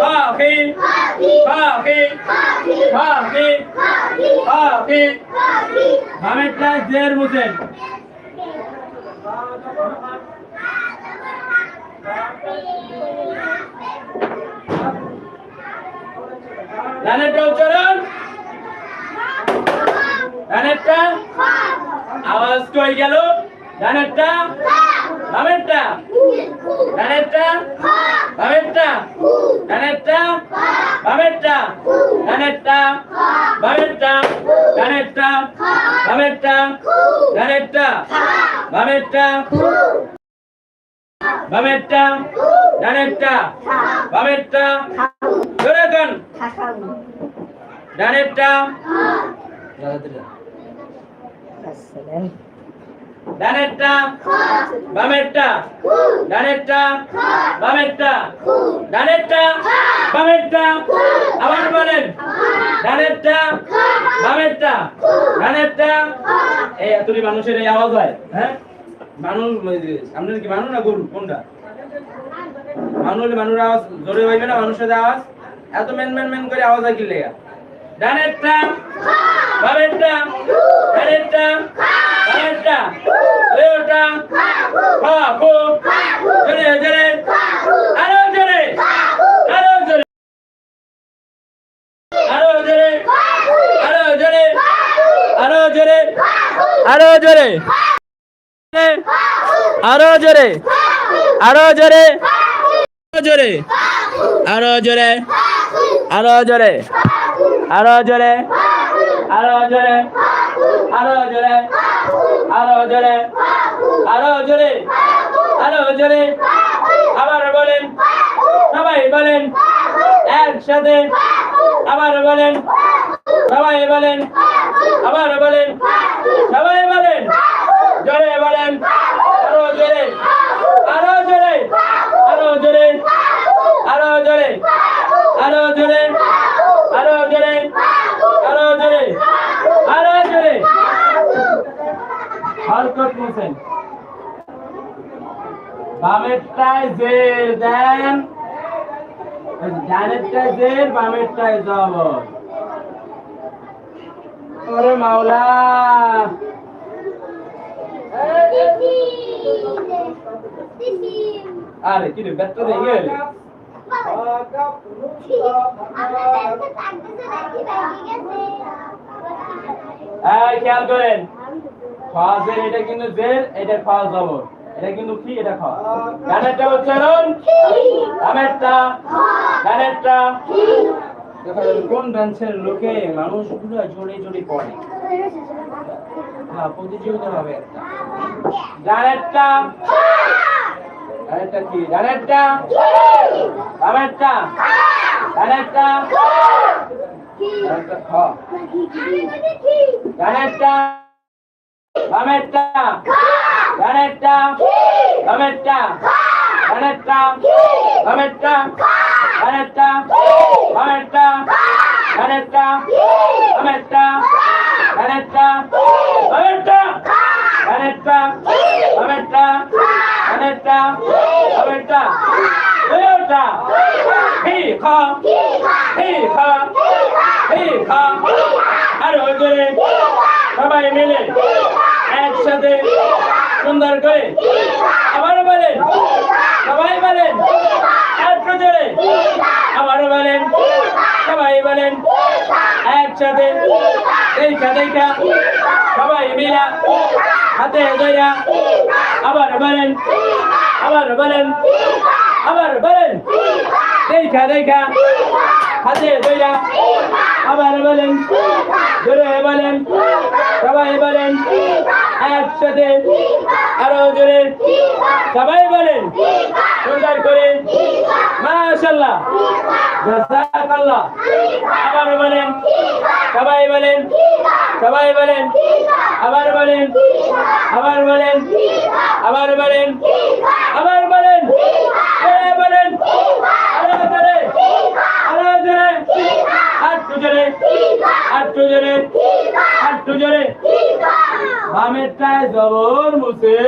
পাখি পাখি পাখি পাখি বামেরটা জের মুসেন ডানেরটা উচ্চারণ। ডানেরটা আওয়াজ কই গেল? ডানেরটা বামেরটা ডানেরটা বামেরটা ডানেরটা বামেরটা ডানেরটা বামেরটা ডানেরটা বামেরটা ডানেরটা বামেরটা বামেরটা ডানেরটা বামেরটা জোরে গান ডানেরটা আবার বলেন এই এতটি মানুষের এই আওয়াজ হয় হ্যাঁ? মানুষ আপনার কি মানুষ না গরু? কোনটা? মানুষ মানুষ আওয়াজ জোরে হইবে না, মানুষের আওয়াজ? এত মেন মেন মেন করে আওয়াজ হয় কি লেগা? ডানেরটা, বামেরটা ডানেরটা, বামেরটা। খা খো জোরে জোরে আরও জোরে আরও জোরে আরও জোরে আরও জোরে আরও জোরে আরও জোরে আরও জোরে আরও জোরে আরও জোরে আরও জোরে আরও জোরে আরও জোরে আরও জোরে আরও জোরে আরও জোরে আরও জোরে আরও জোরে। আবার বলেন, সবাই বলেন, একসাথে। আবার বলেন, সবাই বলেন, আবার বলেন, সবাই বলেন। জোরে বলেন, আরও জোরে আরও জোরে আরও জোরে আরও জোরে আরও জোরে আরও জোরে আরও জোরে আরও জোরে। হরকত মোসেন বামেরটায় জের দেন ডানেরটায় জের বামেরটায় জবর ওরে মাওলা আরে কি রে ব্যস্ত হয়ে গেল এই খেয়াল করেন ফাজের এটা কিন্তু জের এটা ফাজ জবর এটা কিন্তু কি? এটা খ। গানেরটা উচ্চারণ আমেরটা গানেরটা। দেখা কোন ডান্সের লোকে মানুষগুলো জোরে জোরে পড়ে হ্যাঁ প্রতিযোগিতা হবে একটা। গানেরটা। গানেরটা কি? গানেরটা। আমেরটা গানেরটা। গানেরটা খ। গানেরটা। আমেরটা ডানেরটা বামেরটা ডানেরটা বামেরটা ডানেরটা বামেরটা ডানেরটা বামেরটা ডানেরটা বামেরটা ডানেরটা বামেরটা ডানেরটা বামেরটা ওটা হি খা হি খা হি খা আর করে সবাই মিলে একসাথে সুন্দর করে। আবার বলেন, সবাই বলেন একটু জোরে আবার বলেন, সবাই বলেন, একসাথে, দেখা দেখা, সবাই মিলা, হাতে ধরা আবার বলেন আবার বলেন আবার বলেন, দেখা দেখা, হাতে ধরা আবার বলেন জোরে বলেন, সবাই বলেন, একসাথে আরও জোরে। সবাই বলেন, সুন্দর করে। মাশাল্লাহ জাযাকাল্লাহ। আবার বলেন, সবাই বলেন সবাই বলেন, আবার বলেন আবার বলেন আবার বলেন আবার বলেন। জোরে আর একটু জোরে আর একটু জোরে বামেরটায় জবর মুছে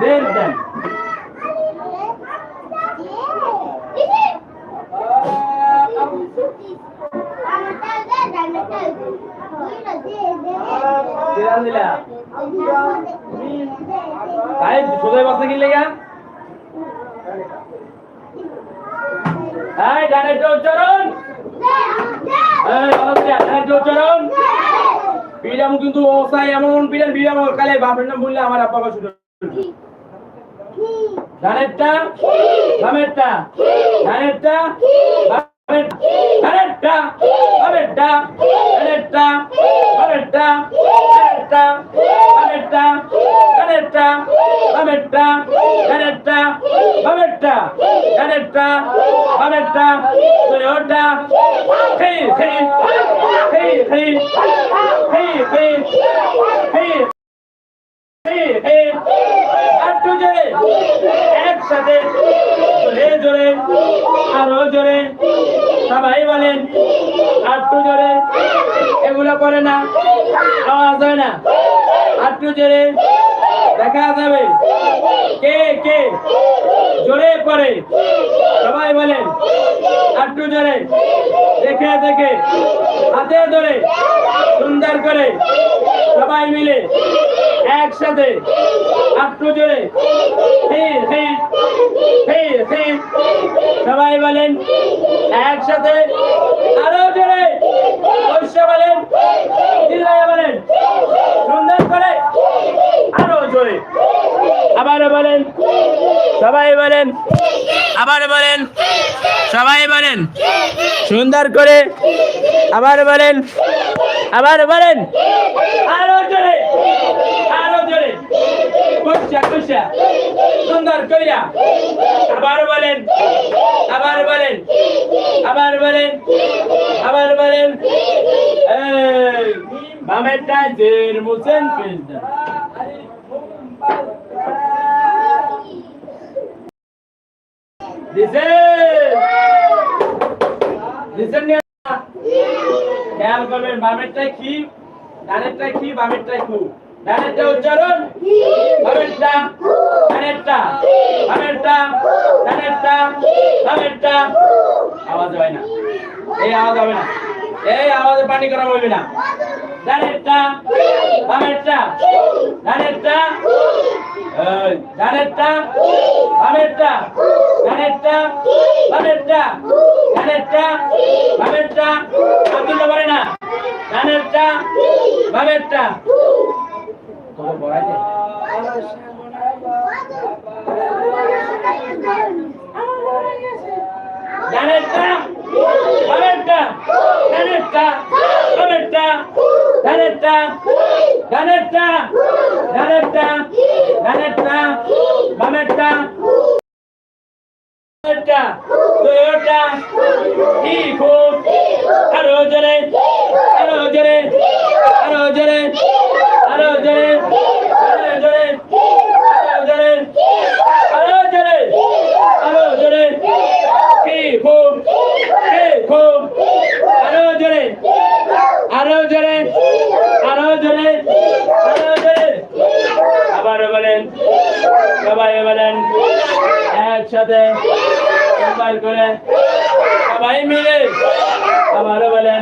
জের দেন সোজাই বাসা কিনলে গেল এই ডানের উচ্চারণ উচ্চারণ বিরাম কিন্তু ওসাই এমন বিরাম বিরাম। কালে বাপের নাম বললে আমার আব্বা শুরু ডানেরটা বামেরটা? ডানেরটা বামের- ডানেরটা বামেরটা? ডানেরটা বামেরটা? ডানেরটা বামেরটা? ডানেরটা বামেরটা? ডানেরটা বামেরটা? আরেকটা ওটা খেয়ে খেয়ে খেয়ে খেয়ে খেয়ে খেয়ে খেয়ে একসাথে জোরে আরও জোরে সবাই বলেন আটটু জোরে এগুলো করে না, আওয়াজ হয় না। আটটু জোরে দেখা যাবে কে কে জোরে পরে সবাই বলেন। একটু জোরে। দেখে দেখে। হাতে ধরে। সুন্দর করে। সবাই মিলে একসাথে। একটু জোরে। সবাই বলেন, একসাথে। আরও জোরে। বলেন বলেন সুন্দর করে আরও জোরে আবার বলেন। সবাই বলেন। আবার বলেন। সবাই বলেন। সুন্দর করে। আবার বলেন। আবার বলেন। আরও জোরে। আরও জোরে। কইসা কইসা সুন্দর কইরা। আবার বলেন। আবার বলেন। আবার বলেন। আবার বলেন। এই বামেরটা জের পেজদা খেয়াল করবেন বামেরটা কি ডানেরটা কি বামেরটা কু ডানেরটা উচ্চারণ? বামেরটা, ডানেরটা বামেরটা ডানেরটা, বামেরটা। আওয়াজ হয় না। এই আওয়াজ হবে না। এই আওয়াজে পানি করা বলবি না। ডানেরটা বামেরটা? ডানেরটা ডানেরটা বামেরটা? ডানেরটা বামেরটা? ডানেরটা বামেরটা? আব্দুল্লাহ পারে না। ডানেরটা বামেরটা? তোকে বড়াই দে கனட்டா கனட்டா கனட்டா கனட்டா கனட்டா கனட்டா மமட்டா Toyota, T4, Arojane, আবার বলেন সবাই বলেন একসাথে একবার করে সবাই মিলে আবারও বলেন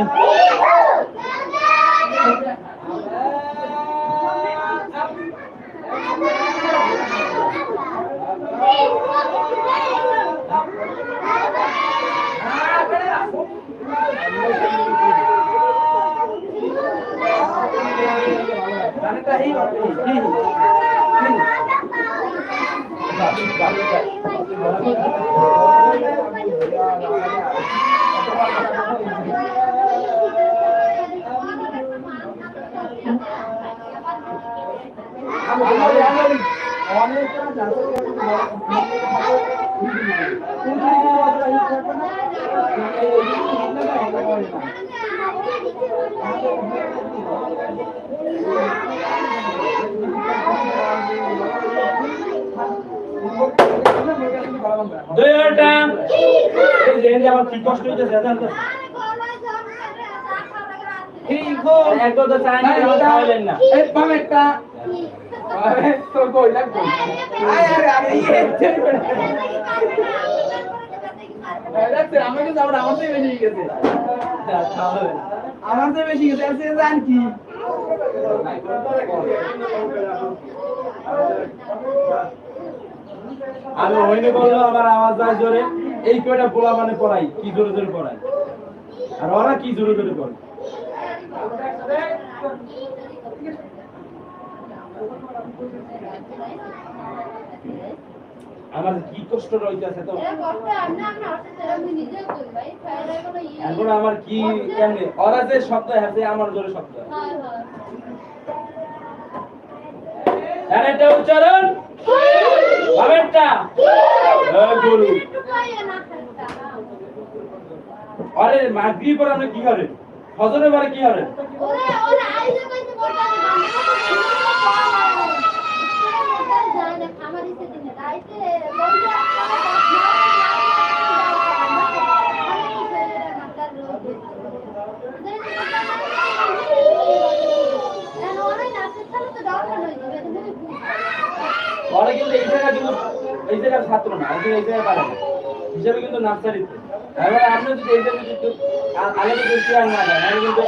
দুইটা এই যে এই আমার কি কষ্ট হইতেছে জানেন তো একদম তো চাই না খাওয়ালেন না। এই বামেরটা আরে তোর দেখছেন, আমার আমার বেশি গেছে আমি হইনি বলল আমার আওয়াজ যায় জোরে। এই কয়টা পোলা মানে পড়াই কি জোরে জোরে পড়াই আর ওরা কি জোরে জোরে পড়ে? আমার কি কষ্ট রইতেছে তো? এখন আমার কি কেমনে? ওরা যে শব্দ আছে আমার জোরে শব্দ একটা উচ্চারণ? গুরু। আরে মাগরি পর কি করেন? ফজরের পরে কি করেন ওরা কিন্তু এই জায়গা কিন্তু এই জায়গার ছাত্র না, ওদের এই জায়গায় পারে না। হিসাবে কিন্তু নার্সারিতে। এবার আপনি যদি এই জায়গায় আ- আলাদা করে শেয়ার না দেন, তাহলে কিন্তু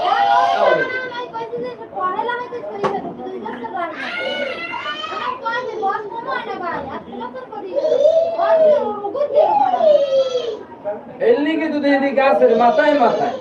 এর লিগে যদি এদিকে আছে, মাথায় মাথায়।